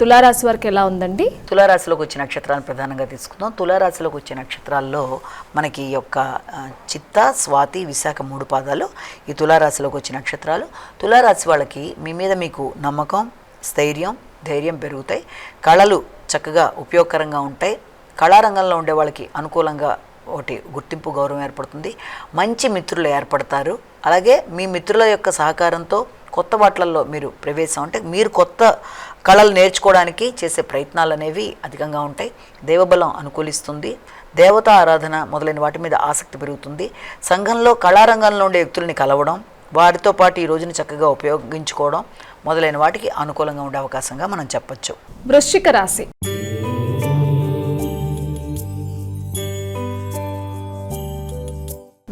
తులారాశి వారికి ఎలా ఉందండి? తులారాశిలోకి వచ్చే నక్షత్రాలను ప్రధానంగా తీసుకుందాం. తులారాశిలోకి వచ్చే నక్షత్రాల్లో మనకి యొక్క చిత్త స్వాతి విశాఖ మూడు పాదాలు ఈ తులారాశిలోకి వచ్చే నక్షత్రాలు. తులారాశి వాళ్ళకి మీ మీద మీకు నమ్మకం స్థైర్యం ధైర్యం పెరుగుతాయి. కళలు చక్కగా ఉపయోగకరంగా ఉంటాయి. కళారంగంలో ఉండే వాళ్ళకి అనుకూలంగా ఒకటి గుర్తింపు గౌరవం ఏర్పడుతుంది. మంచి మిత్రులు ఏర్పడతారు. అలాగే మీ మిత్రుల యొక్క సహకారంతో కొత్త వాటిలలో మీరు ప్రవేశం అంటే మీరు కొత్త కళలు నేర్చుకోవడానికి చేసే ప్రయత్నాలు అనేవి అధికంగా ఉంటాయి. దేవబలం అనుకూలిస్తుంది. దేవతా ఆరాధన మొదలైన వాటి మీద ఆసక్తి పెరుగుతుంది. సంఘంలో కళారంగంలో ఉండే వ్యక్తుల్ని కలవడం వారితో పాటు ఈ రోజుని చక్కగా ఉపయోగించుకోవడం మొదలైన వాటికి అనుకూలంగా ఉండే అవకాశంగా మనం చెప్పొచ్చు. వృశ్చిక రాశి.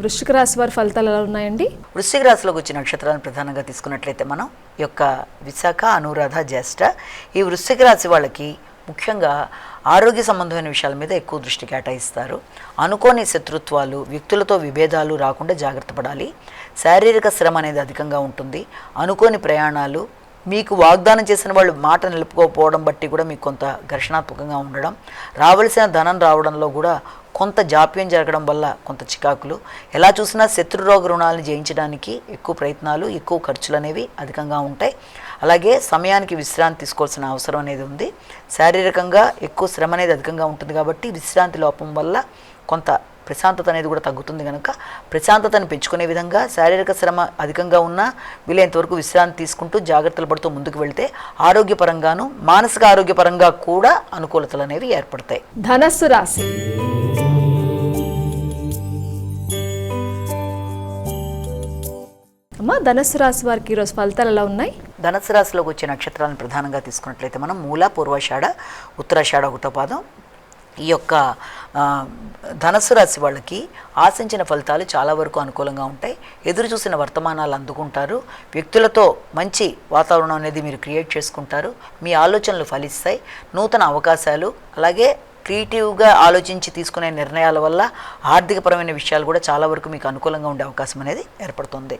వృశ్చిక రాశి వారి ఫలితాలు ఎలా ఉన్నాయండి? వృశ్చిక రాశిలోకి వచ్చిన నక్షత్రాలను ప్రధానంగా తీసుకున్నట్లయితే మనం యొక్క విశాఖ అనురాధ జ్యేష్ఠ ఈ వృశ్చిక రాశి వాళ్ళకి ముఖ్యంగా ఆరోగ్య సంబంధమైన విషయాల మీద ఎక్కువ దృష్టి కేటాయిస్తారు. అనుకోని శత్రుత్వాలు వ్యక్తులతో విభేదాలు రాకుండా జాగ్రత్త పడాలి. శారీరక శ్రమ అనేది అధికంగా ఉంటుంది. అనుకోని ప్రయాణాలు మీకు వాగ్దానం చేసిన వాళ్ళు మాట నిలుపుకోకపోవడం బట్టి కూడా మీకు కొంత ఘర్షణాత్మకంగా ఉండడం రావలసిన ధనం రావడంలో కూడా కొంత జాప్యం జరగడం వల్ల కొంత చికాకులు. ఎలా చూసినా శత్రురోగ రుణాలను జయించడానికి ఎక్కువ ప్రయత్నాలు ఎక్కువ ఖర్చులు అనేవి అధికంగా ఉంటాయి. అలాగే సమయానికి విశ్రాంతి తీసుకోవాల్సిన అవసరం అనేది ఉంది. శారీరకంగా ఎక్కువ శ్రమ అనేది అధికంగా ఉంటుంది కాబట్టి విశ్రాంతి లోపం వల్ల కొంత ప్రశాంతత అనేది కూడా తగ్గుతుంది కనుక ప్రశాంతతను పెంచుకునే విధంగా శారీరక శ్రమ అధికంగా ఉన్నా వీలైనంత వరకు విశ్రాంతి తీసుకుంటూ జాగ్రత్తలు పడుతూ ముందుకు వెళ్తే ఆరోగ్యపరంగాను మానసిక ఆరోగ్యపరంగా కూడా అనుకూలతలు అనేవి ఏర్పడతాయి. ధనస్సు రాశి. అమ్మ ధనుసు రాశి వారికి ఈరోజు ఫలితాలు ఎలా ఉన్నాయి? ధనుసు రాశిలోకి వచ్చే నక్షత్రాలను ప్రధానంగా తీసుకున్నట్లయితే మనం మూల పూర్వాషాఢ ఉత్తరాషాఢ ఒకటో పాదం ఈ యొక్క ధనస్సు రాశి వాళ్ళకి ఆశించిన ఫలితాలు చాలా వరకు అనుకూలంగా ఉంటాయి. ఎదురు చూసిన వర్తమానాలు అందుకుంటారు. వ్యక్తులతో మంచి వాతావరణం అనేది మీరు క్రియేట్ చేసుకుంటారు. మీ ఆలోచనలు ఫలిస్తాయి. నూతన అవకాశాలు అలాగే క్రియేటివ్గా ఆలోచించి తీసుకునే నిర్ణయాల వల్ల ఆర్థికపరమైన విషయాలు కూడా చాలా వరకు మీకు అనుకూలంగా ఉండే అవకాశం అనేది ఏర్పడుతుంది.